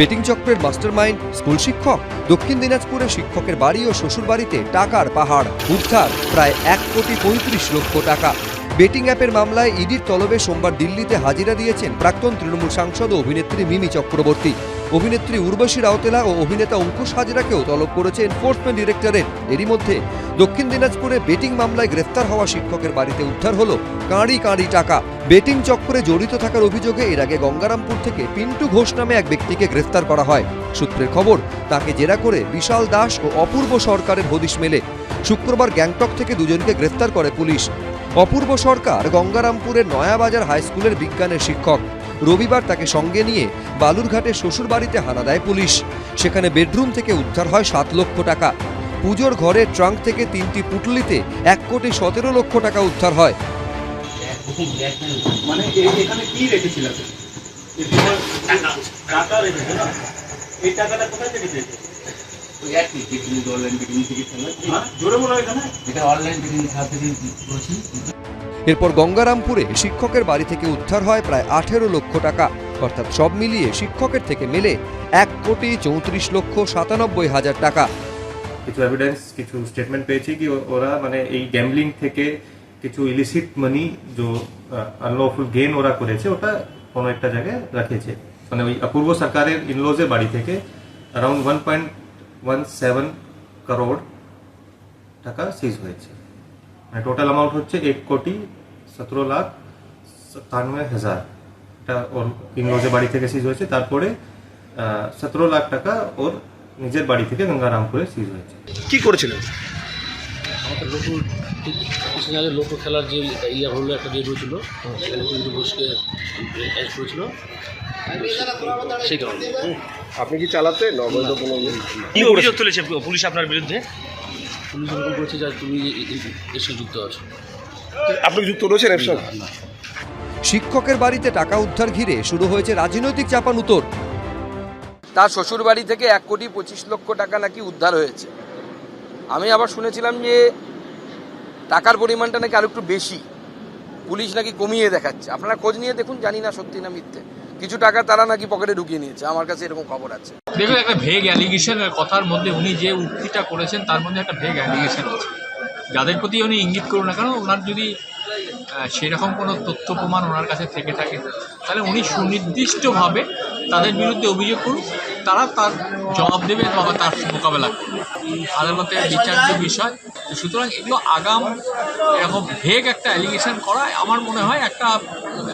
Betting চক্রের mastermind, school শিক্ষক, দক্ষিণ দিনাজপুরে শিক্ষকের বাড়ি ও শ্বশুরবাড়িতে টাকার পাহাড়, উদ্ধার, প্রায় এক কোটি পঁয়ত্রিশ লক্ষ টাকা। বেটিং অ্যাপের মামলায় ইডির তলবে সোমবার দিল্লিতে হাজিরা দিয়েছেন প্রাক্তন তৃণমূল সাংসদ ও অভিনেত্রী মিমি চক্রবর্তী। অভিনেত্রী উর্বশী রাউতেলা ও অভিনেতা অঙ্কুশ হাজরাকেও তলব করেছে এনফোর্সমেন্ট ডিরেক্টরেট এরই মধ্যে দক্ষিণ দিনাজপুরে বেটিং মামলায় গ্রেফতার হওয়া শিক্ষকের বাড়িতে উদ্ধার হলো কাঁড়ি কাঁড়ি টাকা। বেটিং চক্রে জড়িত থাকার অভিযোগে এর আগে গঙ্গারামপুর থেকে পিন্টু ঘোষ নামে এক ব্যক্তিকে গ্রেফতার করা হয়। সূত্রের খবর, তাকে জেরা করে বিশাল দাস ও অপূর্ব সরকারের হদিশ মেলে। শুক্রবার গ্যাংটক থেকে দুজনকে গ্রেফতার করে পুলিশ। অপূর্ব সরকার গঙ্গারামপুরের নয়াবাজার হাই স্কুলের বিজ্ঞানের শিক্ষক। রবিবার তাকে সঙ্গে নিয়ে বালুরঘাটের শ্বশুর বাড়িতে হানা দেয় পুলিশ। সেখানে বেডরুম থেকে উদ্ধার হয় সাত লক্ষ টাকা। পুজোর ঘরে ট্রাঙ্ক থেকে তিনটি পুটলিতে এক কোটি সতেরো লক্ষ টাকা উদ্ধার হয়। মানে এই টাকাটা কোথায় থেকে ওই একই অনলাইন থেকে হ্যাঁ জোরে বলো এটা অনলাইন পিকনিক খেলা করেছি এরপর গঙ্গারামপুরে শিক্ষকের বাড়ি থেকে উদ্ধার হয় প্রায় আঠেরো লক্ষ টাকা। অর্থাৎ সব মিলিয়ে শিক্ষকের থেকে মেলে এক কোটি চৌত্রিশ লক্ষ সাতানব্বই হাজার টাকা। কিছু এভিডেন্স কিছু স্টেটমেন্ট পেয়েছি কি ওরা মানে এই গ্যামলিং থেকে কিছু ইলিসিট মানি যে আনলফুল গেন ওরা করেছে ওটা কোনো একটা জায়গায় রাখেছে মানে ওই অপূর্ব সরকারের ইনলোজের বাড়ি থেকে around one point one seven crore টাকা সিজ হয়েছে। মানে টোটাল অ্যামাউন্ট হচ্ছে এক কোটি সতেরো লাখ সাতানব্বই হাজার। এটা ওর ইনলোজের বাড়ি থেকে সিজ হয়েছে তারপরে সতেরো লাখ টাকা ওর নিজের বাড়ি থেকে গঙ্গারামপুরে সিজ হয়েছে। কি করেছিলেন আমাদের লোকো কিছুদিন আগে লোকো খেলার যে ইয়া হলো একটা ডেট হয়েছিল কিন্তু অ্যারেস্ট করেছিল। সেই কারণে আপনি কি চালাতেন অবৈধ কোনো কি অভিযোগ তুলেছে পুলিশ আপনার বিরুদ্ধে? পুলিশ এরকম যে তুমি এর সঙ্গে যুক্ত আছো। আপনি যুক্ত রয়েছেন এর সঙ্গে শিক্ষকের বাড়িতে টাকা উদ্ধার ঘিরে শুরু হয়েছে রাজনৈতিক চাপানুতর তার শ্বশুর বাড়ি থেকে এক কোটি পঁচিশ লক্ষ টাকা নাকি উদ্ধার হয়েছে। আমি আবার শুনেছিলাম যে টাকার পরিমাণটা নাকি আরও একটু বেশি। পুলিশ নাকি কমিয়ে দেখাচ্ছে। আপনারা খোঁজ নিয়ে দেখুন জানি না সত্যি না মিথ্যে। কিছু টাকা তারা নাকি পকেটে ঢুকিয়ে নিয়েছে, আমার কাছে এরকম খবর আছে। দেখুন, একটা ভেগ অ্যালিগেশন কথার মধ্যে উনি যে উক্তিটা করেছেন, তার মধ্যে একটা ভেগ অ্যালিগেশন আছে। যাদের প্রতি উনি ইঙ্গিত করুন না কেন, ওনার যদি সেরকম কোনো তথ্য প্রমাণ ওনার কাছে থেকে থাকে, তাহলে উনি সুনির্দিষ্টভাবে তাদের বিরুদ্ধে অভিযোগ করুন তারা তার জবাব দেবে বা তার মোকাবেলা করবে। আদালতের বিচার্য বিষয় সুতরাং এগুলো আগাম এরকম ভেগ একটা অ্যালিগেশন করা আমার মনে হয় একটা